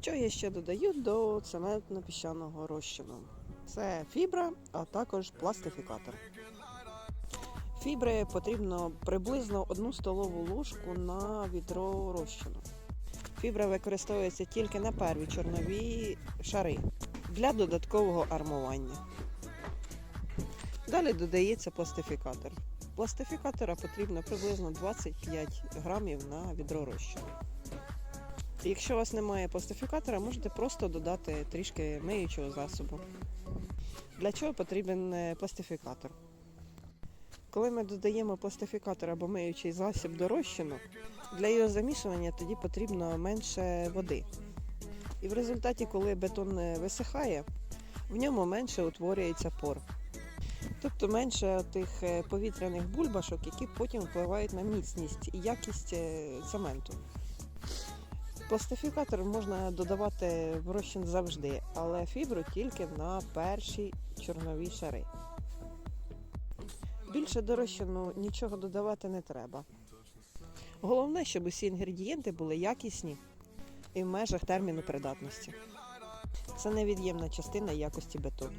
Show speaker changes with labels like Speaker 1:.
Speaker 1: Що я ще додаю до цементно-піщаного розчину? Це фібра, а також пластифікатор. Фібри потрібно приблизно 1 столову ложку на відро розчину. Фібра використовується тільки на перві чорнові шари для додаткового армування. Далі додається пластифікатор. Пластифікатора потрібно приблизно 25 грамів на відро розчину. Якщо у вас немає пластифікатора, можете просто додати трішки миючого засобу. Для чого потрібен е, пластифікатор? Коли ми додаємо пластифікатор або миючий засіб до розчину, для його замішування тоді потрібно менше води. І в результаті, коли бетон е, висихає, в ньому менше утворюється пор. Тобто менше тих е, повітряних бульбашок, які потім впливають на міцність і якість цементу. Пластифікатор можна додавати в розчин завжди, але фібру тільки на перші чорнові шари. Більше до розчину нічого додавати не треба. Головне, щоб усі інгредієнти були якісні і в межах терміну придатності. Це невід'ємна частина якості бетону.